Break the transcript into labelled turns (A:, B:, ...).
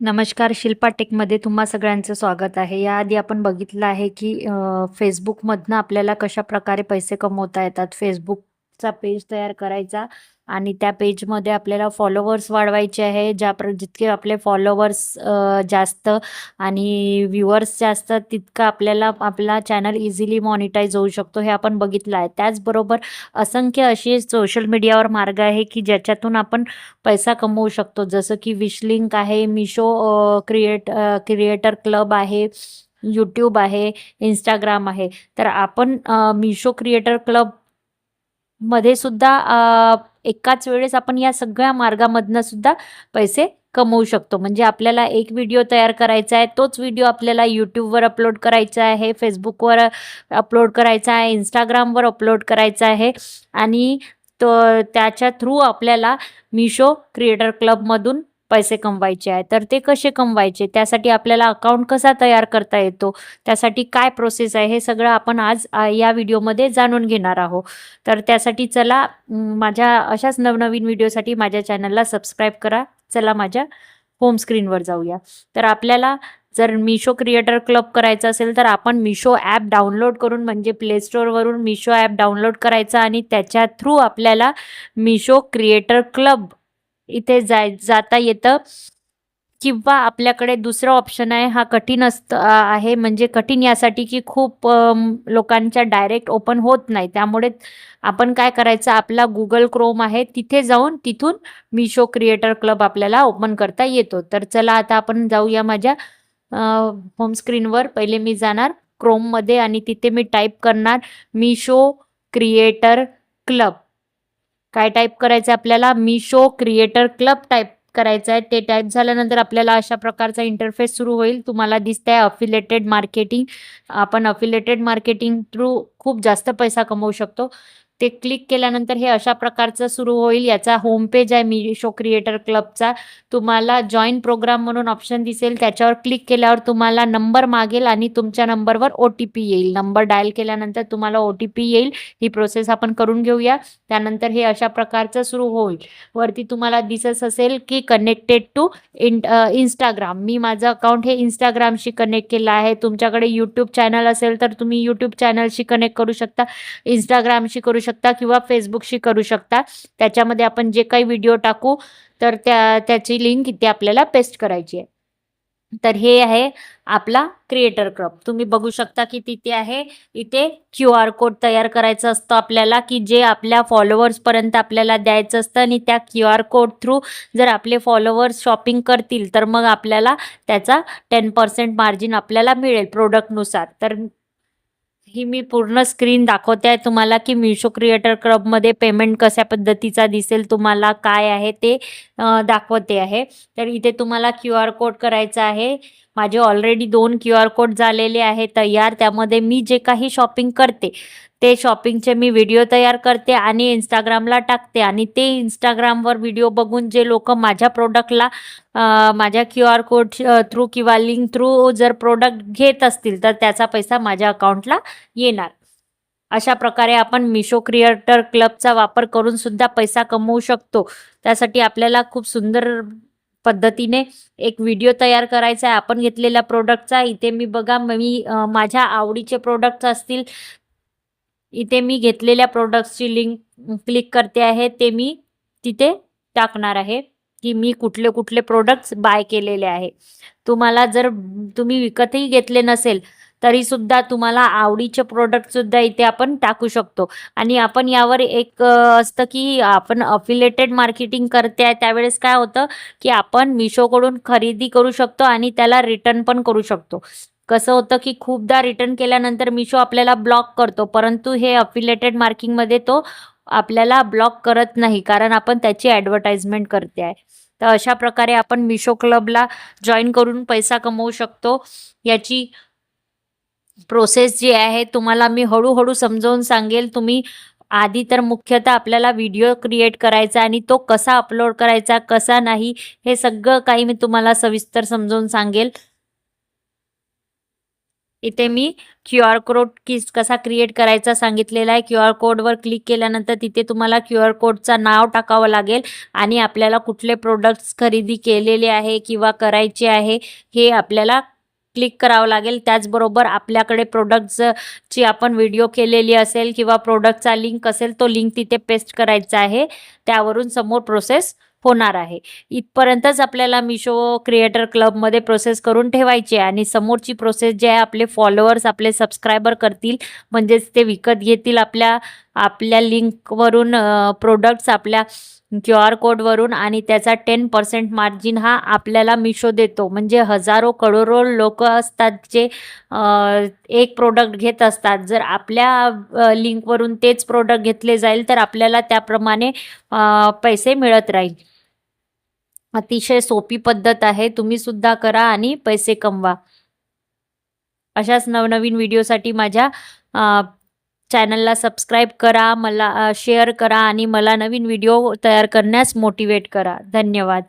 A: नमस्कार शिल्पा टेकमध्ये तुम्हा सगळ्यांचं स्वागत आहे. याआधी आपण बघितलं आहे की फेसबुकमधनं आपल्याला कशा प्रकारे पैसे कमवता येतात? फेसबुकचा पेज तयार करायचा. आणि त्या पेजमध्ये आपल्याला फॉलोवर्स वाढवायचे आहे ज्या प्र जितके आपले फॉलोवर्स जास्त आणि व्ह्युअर्स जास्त तितकं आपल्याला आपला चॅनल इझिली मॉनिटाईज होऊ शकतो हे आपण बघितलं आहे. त्याचबरोबर असंख्य असे सोशल मीडियावर मार्ग आहे की ज्याच्यातून आपण पैसा कमवू शकतो. जसं की विशलिंक आहे मिशो क्रिएट क्रिएटर क्लब आहे यूट्यूब आहे इंस्टाग्राम आहे. तर आपण मिशो क्रिएटर क्लब मध्ये सुद्धा एकाच वेळेस आपण या सगळ्या मार्गामधनं सुद्धा पैसे कमवू शकतो. म्हणजे आपल्याला एक व्हिडिओ तयार करायचा आहे तोच व्हिडिओ आपल्याला यूट्यूबवर अपलोड करायचा आहे फेसबुकवर अपलोड करायचा आहे इंस्टाग्रामवर अपलोड करायचा आहे आणि तो त्याच्या थ्रू आपल्याला मिशो क्रिएटर क्लबमधून पैसे कमवायचे आहे तर ते कसे कमवायचे? त्यासाठी आपल्याला अकाउंट कसा तयार करता येतो? त्यासाठी काय प्रोसेस आहे? हे सगळं आपण आज या व्हिडिओमध्ये जाणून घेणार आहोत. तर त्यासाठी चला माझ्या अशाच नवनवीन व्हिडिओसाठी माझ्या चॅनलला सबस्क्राईब करा. चला माझ्या होम स्क्रीनवर जाऊया. तर आपल्याला जर मिशो क्रिएटर क्लब करायचं असेल तर आपण मिशो ॲप डाउनलोड करून म्हणजे प्लेस्टोरवरून मिशो ॲप डाउनलोड करायचा आणि त्याच्या थ्रू आपल्याला मिशो क्रिएटर क्लब इथे जाय जाता येतं. किंवा आपल्याकडे दुसरा ऑप्शन आहे हा कठीण असतं आहे. म्हणजे कठीण यासाठी की खूप लोकांच्या डायरेक्ट ओपन होत नाही. त्यामुळे आपण काय करायचं? आपला गुगल क्रोम आहे. तिथे जाऊन तिथून मिशो क्रिएटर क्लब आपल्याला ओपन करता येतो. तर चला आता आपण जाऊया माझ्या होमस्क्रीनवर पहिले मी जाणार क्रोममध्ये आणि तिथे मी टाईप करणार मिशो क्रिएटर क्लब काय टाईप करायचं आपल्याला? मिशो क्रिएटर क्लब टाईप करायचं आहे ते टाईप झाल्यानंतर आपल्याला अशा प्रकारचा इंटरफेस सुरू होईल. तुम्हाला दिसतंय अफिलेटेड मार्केटिंग आपण अफिलेटेड मार्केटिंग थ्रू खूप जास्त पैसा कमवू शकतो. ते क्लिक केल्यानंतर हे अशा प्रकारचं सुरू होईल. याचा होम पेज आहे शो क्रिएटर क्लबचा तुम्हाला जॉईन प्रोग्राम म्हणून ऑप्शन दिसेल. त्याच्यावर क्लिक केल्यावर तुम्हाला नंबर मागेल आणि तुमच्या नंबरवर ओ टी पी येईल. नंबर डायल केल्यानंतर तुम्हाला ओ टी पी येईल. ही प्रोसेस आपण करून घेऊया. त्यानंतर हे अशा प्रकारचं सुरू होईल. वरती तुम्हाला दिसत असेल की कनेक्टेड टू इन इंस्टाग्राम मी माझं अकाउंट हे इंस्टाग्रामशी कनेक्ट केलं आहे. तुमच्याकडे यूट्यूब चॅनल असेल तर तुम्ही यूट्यूब चॅनलशी कनेक्ट करू शकता. इंस्टाग्रामशी करू शकता. शकता किंवा फेसबुकशी करू शकता. त्याच्यामध्ये आपण जे काही व्हिडिओ टाकू तर त्या त्याची लिंक इथे आपल्याला पेस्ट करायची आहे. तर हे आहे आपला क्रिएटर क्लब तुम्ही बघू शकता की तिथे आहे इथे क्यू आर कोड तयार करायचं असतं आपल्याला की जे आपल्या फॉलोअर्सपर्यंत आपल्याला द्यायचं असतं आणि त्या क्यू आर कोड थ्रू जर आपले फॉलोअर्स शॉपिंग करतील तर मग आपल्याला त्याचा टेन पर्सेंट मार्जिन आपल्याला मिळेल प्रोडक्टनुसार तर ही मी पूर्ण स्क्रीन दाखवते आहे. तुम्हाला की मिशो क्रिएटर क्लबमध्ये पेमेंट कशा पद्धतीचा दिसेल तुम्हाला काय आहे ते दाखवते आहे. तर इथे तुम्हाला क्यू आर कोड करायचा आहे. माझे ऑलरेडी दोन क्यू आर कोड झालेले आहे तयार. त्यामध्ये मी जे काही शॉपिंग करते ते शॉपिंगचे मी व्हिडिओ तयार करते आणि इंस्टाग्रामला टाकते आणि ते इंस्टाग्रामवर व्हिडिओ बघून जे लोक माझ्या प्रोडक्टला माझ्या क्यू आर कोड थ्रू किंवा लिंक थ्रू जर प्रोडक्ट घेत असतील तर त्याचा पैसा माझ्या अकाउंटला येणार. अशा प्रकारे आपण मिशो क्रिएटर क्लबचा वापर करून सुद्धा पैसा कमवू शकतो. त्यासाठी आपल्याला खूप सुंदर पद्धतीने एक व्हिडिओ तयार करायचा आहे. आपण घेतलेल्या प्रोडक्टचा इथे मी बघा मी माझ्या आवडीचे प्रोडक्ट्स असतील इथे मी घेतलेल्या प्रोडक्ट्सची लिंक क्लिक करते आहे. ते मी तिथे टाकणार आहे की मी कुठले कुठले प्रोडक्ट्स बाय केलेले आहे. तुम्हाला जर तुम्ही विकतही घेतले नसेल तरी सुद्धा तुम्हाला आवडीचे प्रोडक्ट सुद्धा इथे आपण टाकू शकतो. आणि आपण यावर एक असतं की आपण अफिलेटेड मार्केटिंग करते आहे. त्यावेळेस काय होतं की आपण मिशोकडून खरेदी करू शकतो आणि त्याला रिटर्न पण करू शकतो. कसं होतं की खूपदा रिटर्न केल्यानंतर मिशो आपल्याला ब्लॉक करतो परंतु हे अफिलेटेड मार्किंगमध्ये तो आपल्याला ब्लॉक करत नाही कारण आपण त्याची ॲडव्हर्टाइजमेंट करते आहे. तर अशा प्रकारे आपण मिशो क्लबला जॉईन करून पैसा कमवू शकतो. याची प्रोसेस जी आहे तुम्हाला मी हळूहळू समजावून सांगेल. तुम्ही आधी तर मुख्यतः आपल्याला व्हिडिओ क्रिएट करायचा आणि तो कसा अपलोड करायचा कसा नाही हे सगळं काही मी तुम्हाला सविस्तर समजावून सांगेल. इथे मी क्यू आर कोड किस कसा क्रिएट करायचा सांगितलेला आहे. क्यू आर कोडवर क्लिक केल्यानंतर तिथे तुम्हाला क्यू आर कोडचं नाव टाकावं लागेल आणि आपल्याला कुठले प्रोडक्ट्स खरेदी केलेले आहे किंवा करायचे आहे हे आपल्याला क्लिक करावं लागेल. त्याचबरोबर आपल्याकडे प्रोडक्टची आपण व्हिडिओ केलेली असेल किंवा प्रोडक्टचा लिंक असेल तो लिंक तिथे पेस्ट करायचा आहे. त्यावरून समोर प्रोसेस होणार आहे. इथपर्यंतच आपल्याला मिशो क्रिएटर क्लबमध्ये प्रोसेस करून ठेवायची आणि समोरची प्रोसेस जे आहे आपले फॉलोअर्स आपले सबस्क्रायबर करतील म्हणजेच ते विकत घेतील आपल्या आपल्या लिंकवरून प्रोडक्ट्स आपल्या क्यू आर कोडवरून आणि त्याचा टेन पर्सेंट मार्जिन हा आपल्याला मिशो देतो. म्हणजे हजारो करोडो लोक असतात जे एक प्रोडक्ट घेत असतात. जर आपल्या लिंकवरून तेच प्रोडक्ट घेतले जाईल तर आपल्याला त्याप्रमाणे पैसे मिळत राहील. अतिशय सोपी पद्धत आहे. तुम्ही सुद्धा करा आणि पैसे कमवा. अशाच नवनवीन व्हिडिओसाठी माझ्या चॅनलला सबस्क्राईब करा मला शेअर करा आणि मला नवीन व्हिडिओ तयार करण्यास मोटिवेट करा. धन्यवाद.